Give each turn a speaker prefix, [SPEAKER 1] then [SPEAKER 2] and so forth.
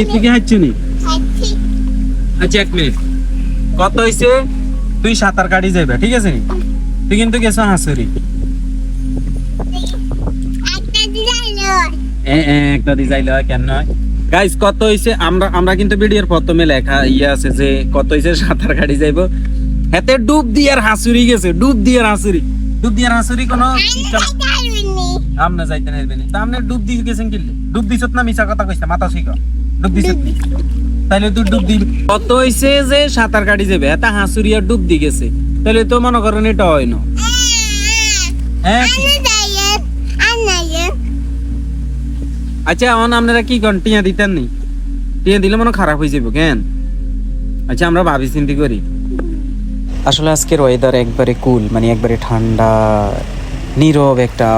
[SPEAKER 1] এদিকে হাঁটছুনি আচ্ছা এক মিনিট। কত হয়েছে তুই সাঁতার কাটি যাবে ঠিক আছে নি? তুই কিন্তু গেছো হাঁসুরি। একটা হয় কেন গাইস কত হইছে? আমরা আমরা কিন্তু ভিডিওর প্রথমে লেখা ইয়ে আছে যে কত হইছে সাঁতার কাটি যাইব। হাতে ডুব দিয়ে আর হাসুরি গেছে ডুব দিয়ে আর হাসুরি। ডুব দিয়ে আর হাসুরি কোনো আমনে যাইতে নাইবে না তা আমনে ডুব দিয়ে গেছেন কিল্লে? ডুব দিছত না মিছা কথা কইছে মাথা শিখা। ডুব দিছত তাইলে তুই ডুব দিবি। কত হইছে যে সাঁতার কাটি যাবে এটা হাসুরি আর ডুব দি গেছে। তাইলে তো মনে করেন এটা হয় না। হ্যাঁ? আচ্ছা এখন আপনারা কি করেন? টিয়া দিতেন নি? টিয়া দিলে মনে খারাপ হয়ে যাব কেন? আচ্ছা আমরা ভাবি চিন্তি করি।
[SPEAKER 2] আসলে আজকের ওয়েদার একবারে কুল মানে একবারে ঠান্ডা নীরব একটা